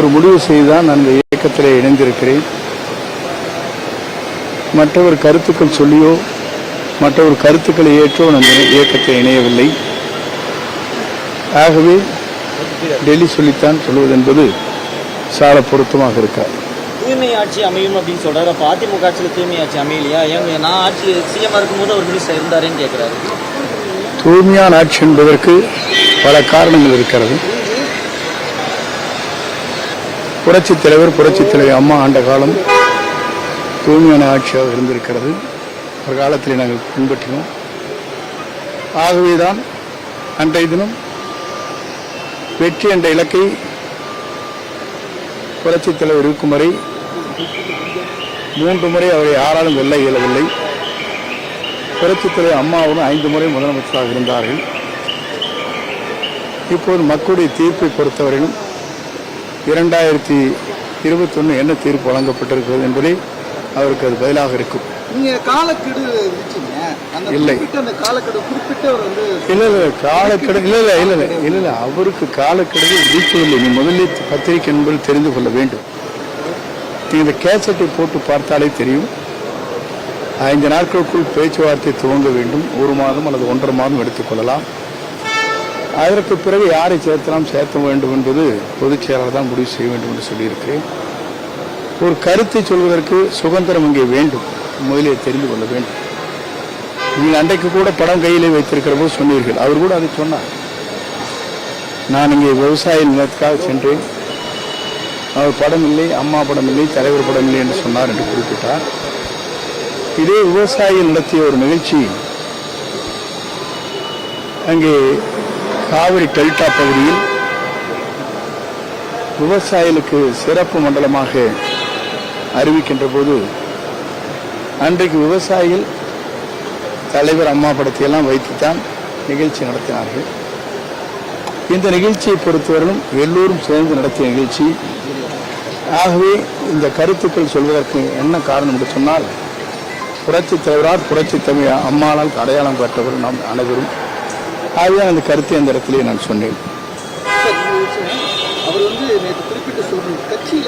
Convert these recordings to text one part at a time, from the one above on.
ஒரு முடிவு செய்துதான் நான் இந்த இயக்கத்தில் இணைந்திருக்கிறேன். மற்றவர் கருத்துக்கள் சொல்லியோ மற்றவர் கருத்துக்களை ஏற்றோ நான் இந்த இயக்கத்தில் இணையவில்லை. ஆகவே டெல்லி சொல்லித்தான் சொல்வது என்பது சால பொருத்தமாக இருக்காது. தூய்மை ஆட்சி அமையும் அப்படின்னு சொல்றாரு. அப்போ அதிமுக ஆட்சியில் தூய்மை ஆட்சி அமையலையா? ஏங்க நான் ஆட்சி சிஎம் இருக்கும்போது ஒரு மினிஸ்டர் இருந்தாருன்னு கேட்குறாரு தூய்மையான ஆட்சி என்பதற்கு பல காரணங்கள் இருக்கிறது. புரட்சித் தலைவர் புரட்சித் தலைவர் அம்மா ஆண்ட காலம் தூய்மையான ஆட்சியாக இருந்திருக்கிறது. ஒரு காலத்தில் நாங்கள் பின்பற்றினோம். ஆகவேதான் அன்றைய தினம் வெற்றி என்ற இலக்கை புரட்சித் தலைவர் இருக்கும் வரை மூன்று முறை அவரை யாராலும் வெல்ல இயலவில்லை. புரட்சித் தலைவர் அம்மாவும் ஐந்து முறை முதலமைச்சராக இருந்தார்கள். இப்போது மக்களுடைய தீர்ப்பை பொறுத்தவரையிலும் இரண்டாயிரத்தி இருபத்தொன்று என்ன தீர்ப்பு வழங்கப்பட்டிருக்கிறது என்பதை அவருக்கு அது பதிலாக இருக்கும். காலக்கெடு இல்லை. இல்லை இல்லை காலக்கெடு இல்லை இல்லை இல்லை. இல்லை இல்லை இல்லை அவருக்கு காலக்கெடுவை விதிக்கவில்லை நீ முதலில் பத்திரிகை என்பது தெரிந்து கொள்ள வேண்டும். நீ இந்த கேசட்டை போட்டு பார்த்தாலே தெரியும். ஐந்து நாட்களுக்குள் பேச்சுவார்த்தை துவங்க வேண்டும். ஒரு மாதம் அல்லது ஒன்றரை மாதம் எடுத்துக்கொள்ளலாம் அதற்கு பிறகு யாரை சேர்த்தலாம் சேர்த்த வேண்டும் என்பது பொதுச் செயலாளர் தான் முடிவு செய்ய வேண்டும் என்று சொல்லியிருக்கு. ஒரு கருத்தை சொல்வதற்கு சுதந்திரம் இங்கே வேண்டும். முதலில் தெரிந்து கொள்ள வேண்டும். நீங்கள் அன்றைக்கு கூட படம் கையிலே வைத்திருக்கிற போது சொன்னீர்கள். அவர் கூட அதை சொன்னார். நான் இங்கே விவசாய நிலத்துக்காக சென்றேன். அவர் படம் இல்லை அம்மா படம் இல்லை தலைவர் படம் இல்லை என்று சொன்னார் என்று குறிப்பிட்டார். இதே விவசாயிகள் நடத்திய ஒரு நிகழ்ச்சி அங்கே காவிரி டெல்டா பகுதியில் விவசாயிகளுக்கு சிறப்பு மண்டலமாக அறிவிக்கின்ற போது அன்றைக்கு விவசாயிகள் தலைவர் அம்மா படத்தையெல்லாம் வைத்துத்தான் நிகழ்ச்சி நடத்தினார்கள். இந்த நிகழ்ச்சியை பொறுத்தவரையிலும் எல்லோரும் சேர்ந்து நடத்திய நிகழ்ச்சி. ஆகவே இந்த கருத்துக்கள் சொல்வதற்கு என்ன காரணம் என்று சொன்னால் புரட்சி தலைவரால் புரட்சி தமிழ் அம்மாளால் அடையாளம் பெற்றவர் நாம் அனைவரும். ஆகவே அந்த கருத்தை அந்த இடத்திலே நான் சொன்னேன். அவர் வந்து நேற்று குறிப்பிட்டு சொல்றது கட்சியில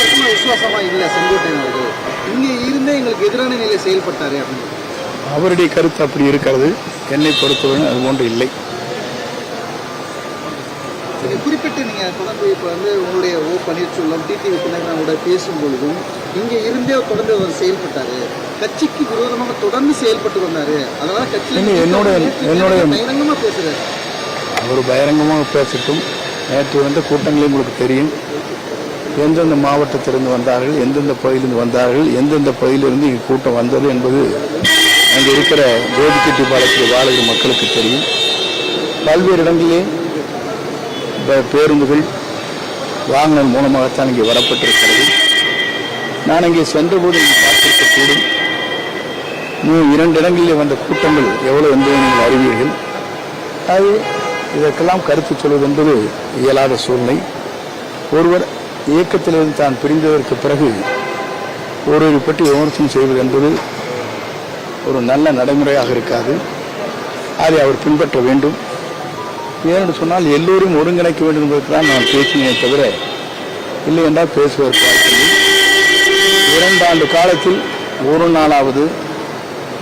வருஷமா விசுவாசமா இல்ல செங்கோட்டையன் அவர்கள் இங்க இருந்தே எங்களுக்கு எதிரான நிலையில செயல்பட்டாரு அப்படின்னு. அவருடைய கருத்து அப்படி இருக்கிறது. என்னை பொறுத்தவரை அது போன்று இல்லை. சரி குறிப்பிட்டு நீங்க தொடர்ந்து இப்ப வந்து உங்களுடைய ஓ பன்னீர்செல்வம் டிடிவி தினகரனோட பேசும் பொழுதும் இங்க இருந்தே தொடர்ந்து அவர் செயல்பட்டாரு. கட்சிக்கு விரோதமாக தொடர்ந்து செயல்பட்டு வந்தாரு. அதனால இல்ல, என்னோட- என்னோட- பகிரங்கமா பேசுறாரு. அவர் பகிரங்கமாக பேசட்டும். நேற்று வந்த கூட்டங்களே உங்களுக்கு தெரியும். எந்தெந்த மாவட்டத்திலிருந்து வந்தார்கள் எந்தெந்த பகுதியிலிருந்து வந்தார்கள் எந்தெந்த பகுதியிலிருந்து இங்கே கூட்டம் வந்தது என்பது அங்கே இருக்கிற கோபிச்செட்டிப்பாளையத்தில் வாழுகிற மக்களுக்கு தெரியும். பல்வேறு இடங்களிலே பேருந்துகள் வாகனம் மூலமாகத்தான் இங்கே வரப்பட்டிருக்கிறது. நான் இங்கே சென்றபோது இங்கே பார்த்திருக்கக்கூடும் நீ இரண்டு இடங்களிலே வந்த கூட்டங்கள் எவ்வளவு என்பதை நீங்கள் அறிவீர்கள். அது இதற்கெல்லாம் கருத்து சொல்வது என்பது இயலாத சூழ்நிலை. ஒருவர் இயக்கத்திலிருந்து தான் பிரிந்ததற்கு பிறகு ஒருவரை பற்றி விமர்சனம் செய்வது என்பது ஒரு நல்ல நடைமுறையாக இருக்காது. அதை அவர் பின்பற்ற வேண்டும். ஏன்னு சொன்னால் எல்லோரும் ஒருங்கிணைக்க வேண்டும் என்பதற்கு தான் நான் பேசினே தவிர இல்லை என்றால் பேசுவதற்கு இரண்டாண்டு காலத்தில் ஒரு நாளாவது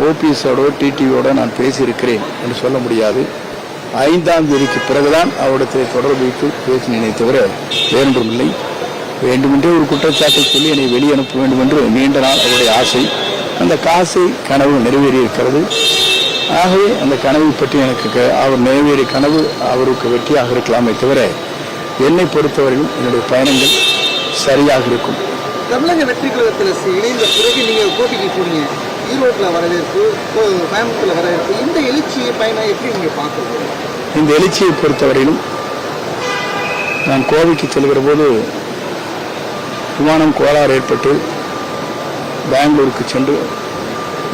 ஓபிஎஸோடோ டிடிவியோட நான் பேசியிருக்கிறேன் என்று சொல்ல முடியாது. ஐந்தாம் தேதிக்கு பிறகுதான் அவரிடத்தில் தொடர்பு வைத்து பேசினேனே தவிர வேறொன்றும் இல்லை. வேண்டுமென்றே ஒரு குற்றச்சாட்டை சொல்லி என்னை வெளியே அனுப்ப வேண்டும் என்று நீண்ட நாள் அவருடைய ஆசை. அந்த காசை கனவு நிறைவேறியிருக்கிறது. ஆகவே அந்த கனவை பற்றி எனக்கு அவர் நிறைவேறிய கனவு அவருக்கு வெற்றியாக இருக்கலாமே தவிர என்னை பொறுத்தவரையிலும் என்னுடைய பயணங்கள் சரியாக இருக்கும். தமிழக வெற்றி கழகத்தில் இணைந்த பிறகு நீங்க போட்டிக்கு போனீங்க. ஈரோட்டில் வரவேற்பு கோயம்புத்தூர்ல வரவேற்பு இந்த எழுச்சியை பயணம் எப்படி நீங்க பார்க்குறீங்க? இந்த எழுச்சியை பொறுத்தவரையிலும் நான் கோவைக்கு செல்கிற போது விமானம் கோளாறு ஏற்பட்டு பெங்களூருக்கு சென்று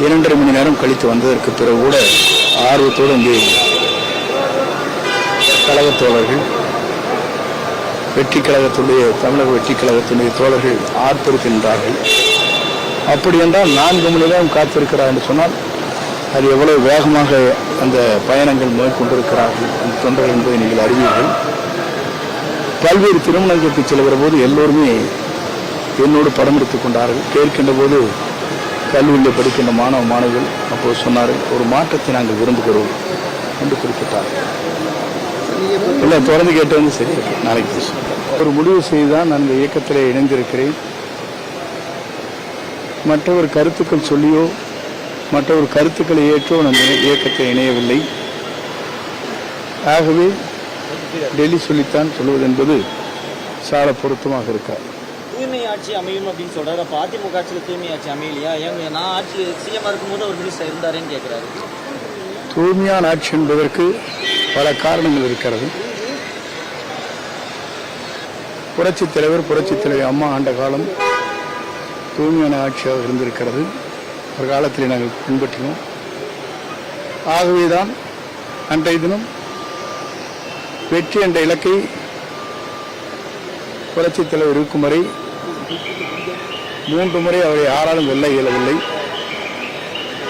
இரண்டரை மணி நேரம் கழித்து வந்ததற்கு பிறகு கூட ஆர்வத்தோடு இங்கே கழகத் தோழர்கள் வெற்றி கழகத்துடைய தமிழக வெற்றி கழகத்தினுடைய தோழர்கள் ஆர்த்திருக்கின்றார்கள் அப்படி என்றால் நான்கு மணி நேரம் காத்திருக்கிறார் என்று சொன்னால் அது எவ்வளவு வேகமாக அந்த பயணங்கள் மேற்கொண்டிருக்கிறார்கள் அந்த தொண்டர்கள் என்பதை நீங்கள் அறிவீர்கள். பல்வேறு திருமணங்களுக்கு செல்கிற போது எல்லோருமே என்னோடு படம் எடுத்துக் கொண்டார்கள். கேட்கின்ற போது கல்லூரியில் படிக்கின்ற மாணவ மாணவிகள் அப்போது சொன்னார் ஒரு மாற்றத்தை நாங்கள் விரும்புகிறோம் என்று குறிப்பிட்டார். இல்லை தொடர்ந்து கேட்டு வந்து சரி நாளைக்கு பேசுவோம். ஒரு முடிவு செய்து தான் நான் இந்த இயக்கத்தில் இணைந்திருக்கிறேன். மற்றவர் கருத்துக்கள் சொல்லியோ மற்றவர் கருத்துக்களை ஏற்றோ நான் இயக்கத்தை இணையவில்லை. ஆகவே டெல்லி சொல்லித்தான் சொல்வது என்பது சால பொருத்தமாக இருக்காது. ஆட்சி அமையும் அப்படின்னு சொல்றாரு. அப்ப அதிமுக ஆட்சியில் தூய்மை ஆட்சி அமையலையா? ஏங்க நான் ஆட்சி சிஎம் இருக்கும்போது ஒரு மினிஸ்டர் இருந்தாருன்னு கேட்கிறாரு தூய்மையான ஆட்சி என்பதற்கு பல காரணங்கள் இருக்கிறது. புரட்சி தலைவர் புரட்சி தலைவர் அம்மா ஆண்ட காலம் தூய்மையான ஆட்சியாக இருந்திருக்கிறது. ஒரு காலத்தில் நாங்கள் பின்பற்றினோம். ஆகவேதான் அன்றைய தினம் வெற்றி என்ற இலக்கை புரட்சித் தலைவர் இருக்கும் வரை மூன்று முறை அவரை யாராலும் வெல்ல இயலவில்லை.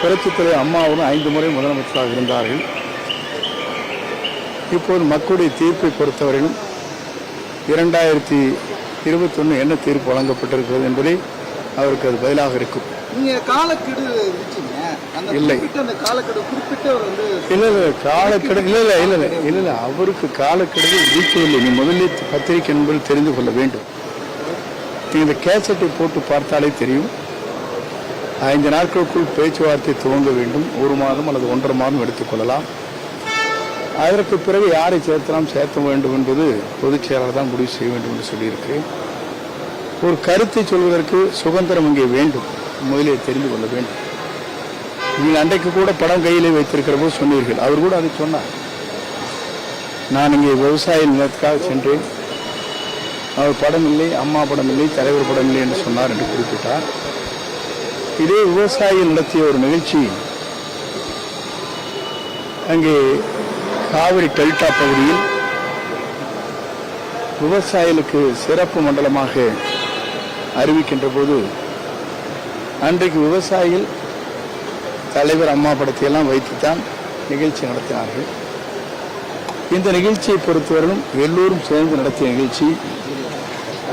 புரட்சித் தலைவர் அம்மாவும் ஐந்து முறை முதலமைச்சராக இருந்தார்கள். இப்போது மக்களுடைய தீர்ப்பை பொறுத்தவரையிலும் இரண்டாயிரத்தி இருபத்தொன்று என்ன தீர்ப்பு வழங்கப்பட்டிருக்கிறது என்பதை அவருக்கு அது பதிலாக இருக்கும். இல்லை. இல்லை இல்லை காலக்கெடு இல்லை இல்லை இல்லை இல்லை இல்லை. இல்லை அவருக்கு காலக்கெடுவை விதிக்கவில்லை நீ முதலில் பத்திரிகை என்பது தெரிந்து கொள்ள வேண்டும். இந்த கேசட்டை போட்டு பார்த்தாலே தெரியும். ஐந்து நாட்களுக்குள் பேச்சுவார்த்தை துவங்க வேண்டும். ஒரு மாதம் அல்லது ஒன்றரை மாதம் எடுத்துக்கொள்ளலாம் அதற்கு பிறகு யாரை சேர்த்தலாம் சேர்த்த வேண்டும் என்பது பொதுச் செயலாளர் தான் முடிவு செய்ய வேண்டும் என்று சொல்லியிருக்கிறேன். ஒரு கருத்தை சொல்வதற்கு சுதந்திரம் இங்கே வேண்டும். முதலே தெரிந்து கொள்ள வேண்டும். நீங்கள் அன்றைக்கு கூட படம் கையிலே வைத்திருக்கிற போது சொன்னீர்கள். அவர் கூட அதை சொன்னார். நான் இங்கே விவசாய நிலத்துக்காக சென்றேன். அவர் படம் இல்லை அம்மா படம் இல்லை தலைவர் படம் இல்லை என்று சொன்னார் என்று குறிப்பிட்டார். இதே விவசாயி நடத்திய ஒரு நிகழ்ச்சி. அங்கே காவிரி டெல்டா பகுதியில் விவசாயிகளுக்கு சிறப்பு மண்டலமாக அறிவிக்கின்ற போது அன்றைக்கு விவசாயிகள் தலைவர் அம்மா படத்தையெல்லாம் வைத்துத்தான் நிகழ்ச்சி நடத்தினார்கள். இந்த நிகழ்ச்சியை பொறுத்தவரையிலும் எல்லோரும் சேர்ந்து நடத்திய நிகழ்ச்சி.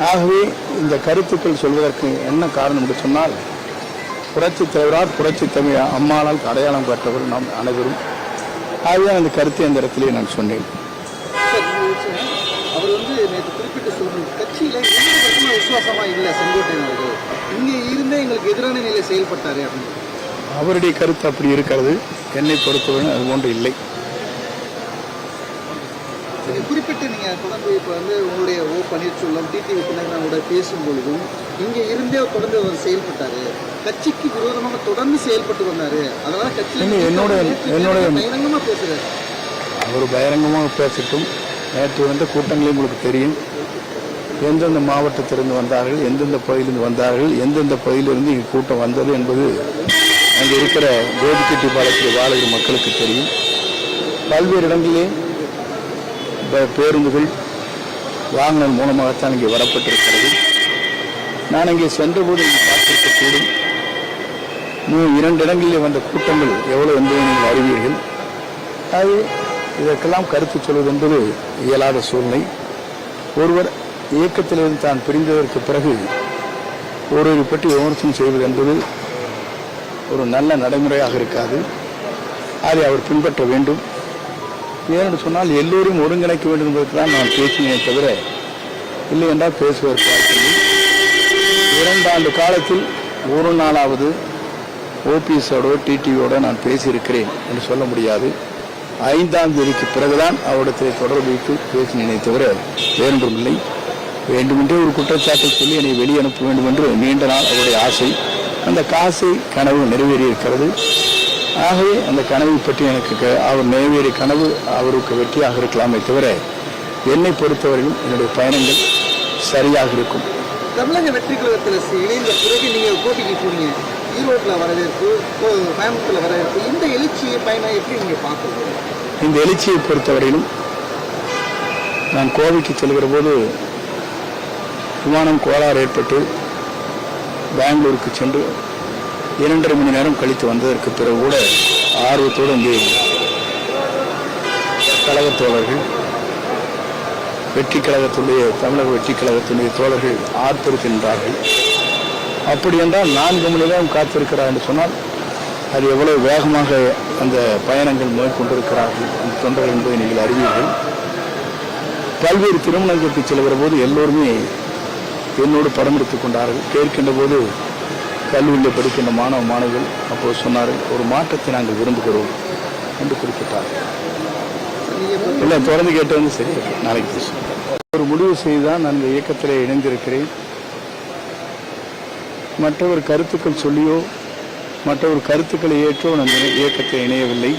ஆகவே இந்த கருத்துக்கள் சொல்வதற்கு என்ன காரணம் என்று சொன்னால் புரட்சி தலைவரால் புரட்சி தமிழ் அம்மாளால் அடையாளம் பெற்றவர் நாம் அனைவரும். ஆகவே அந்த கருத்தை அந்த இடத்திலே நான் சொன்னேன். அவர் வந்து நேற்று குறிப்பிட்டு சொல்றது கட்சியில எந்த பக்கமும் விசுவாசமா இல்ல செங்கோட்டையன் அவர்கள். இங்க இருந்தே எங்களுக்கு எதிரான நிலையில செயல்பட்டாரு அப்படின்னு. அவருடைய கருத்து அப்படி இருக்கிறது. என்னை பொறுத்தவரை அது போன்று இல்லை. குறிப்பிட்டு நீங்க தொடர்ந்து இப்ப வந்து உங்களுடைய ஓ பன்னீர்செல்வம் டிடிவி கூட பேசும் பொழுதும் இங்க இருந்தே தொடர்ந்து அவர் செயல்பட்டாரு. கட்சிக்கு விரோதமாக தொடர்ந்து செயல்பட்டு வந்தாரு. அதனால இல்ல, என்னோட- என்னோட- பகிரங்கமா பேசுறாரு. அவர் பகிரங்கமாக பேசட்டும். நேற்று வந்த கூட்டங்களே உங்களுக்கு தெரியும். எந்தெந்த மாவட்டத்திலிருந்து வந்தார்கள் எந்தெந்த பகுதியிலிருந்து வந்தார்கள் எந்தெந்த பகுதியிலிருந்து இங்கே கூட்டம் வந்தது என்பது அங்கே இருக்கிற கோபிச்செட்டிப்பாளையத்தில் வாழுகிற மக்களுக்கு தெரியும். பல்வேறு இடங்களிலே பேருந்துகள் வாகனம் மூலமாகத்தான் இங்கே வரப்பட்டிருக்கிறது. நான் இங்கே சென்றபோது இங்கே பார்த்திருக்கக்கூடும் மூ இரண்டு இடங்களிலே வந்த கூட்டங்கள் எவ்வளவு என்பதை நீங்கள் அறிவீர்கள். அது இதற்கெல்லாம் கருத்து சொல்வது என்பது இயலாத சூழ்நிலை. ஒருவர் இயக்கத்திலிருந்து தான் பிரிந்ததற்கு பிறகு ஒருவரை பற்றி விமர்சனம் செய்வது என்பது ஒரு நல்ல நடைமுறையாக இருக்காது. அதை அவர் பின்பற்ற வேண்டும். ஏன்னு சொன்னால் எல்லோரையும் ஒருங்கிணைக்க வேண்டும் என்பதற்கு தான் நான் பேசினேன் தவிர இல்லை என்றால் பேசுவதற்கு இரண்டாண்டு காலத்தில் ஒரு நாளாவது ஓபிஎஸோடோ டிடிவியோட நான் பேசியிருக்கிறேன் என்று சொல்ல முடியாது. ஐந்தாம் தேதிக்கு பிறகுதான் அவரிடத்தில் தொடர்பு வைத்து பேசினேனே தவிர வேறொன்றுமில்லை வேண்டுமென்றே ஒரு குற்றச்சாட்டை சொல்லி என்னை வெளியே அனுப்ப வேண்டும் என்று நீண்ட நாள் அவருடைய ஆசை. அந்த காசை கனவு நிறைவேறியிருக்கிறது. ஆகவே அந்த கனவை பற்றி எனக்கு அவர் நிறைவேறிய கனவு அவருக்கு வெற்றியாக இருக்கலாமே தவிர என்னை பொறுத்தவரையிலும் என்னுடைய பயணங்கள் சரியாக இருக்கும். தமிழக வெற்றி கழகத்தில் இணைந்த பிறகு நீங்க போட்டிக்கு போனீங்க. ஈரோட்ல வரவேற்பு கோயம்புத்தூர்ல வரவேற்பு இந்த எழுச்சியை பயணம் எப்படி நீங்க பார்க்கறது இந்த எழுச்சியை பொறுத்தவரையிலும் நான் கோவைக்கு செல்கிற போது விமானம் கோளாறு ஏற்பட்டு பெங்களூருக்கு சென்று இரண்டரை மணி நேரம் கழித்து வந்ததற்கு பிறகு கூட ஆர்வத்தோடு இங்கே கழகத் தோழர்கள் வெற்றி கழகத்துடைய தமிழக வெற்றி கழகத்துடைய தோழர்கள் ஆர்த்திருக்கின்றார்கள் அப்படி என்றால் நான்கு மணி நேரம் காத்திருக்கிறார் என்று சொன்னால் அது எவ்வளவு வேகமாக அந்த பயணங்கள் மேற்கொண்டிருக்கிறார்கள் அந்த தொண்டர்கள் என்பதை நீங்கள் அறிவீர்கள். பல்வேறு திருமணங்களுக்கு செல்கிற போது எல்லோருமே என்னோடு படம் எடுத்துக் கொண்டார்கள். கேட்கின்ற போது கல்லூரியில் படிக்கின்ற மாணவ மாணவிகள் அப்போது சொன்னார்கள் ஒரு மாற்றத்தை நாங்கள் விரும்புகிறோம் என்று குறிப்பிட்டார். இல்லை தொடர்ந்து கேட்டு வந்து சரி நாளைக்கு பேசுகிறேன் ஒரு முடிவு செய்து தான் நான் இந்த இயக்கத்தில் இணைந்திருக்கிறேன். மற்றவர் கருத்துக்கள் சொல்லியோ மற்றவர் கருத்துக்களை ஏற்றோ நான் இயக்கத்தை இணையவில்லை.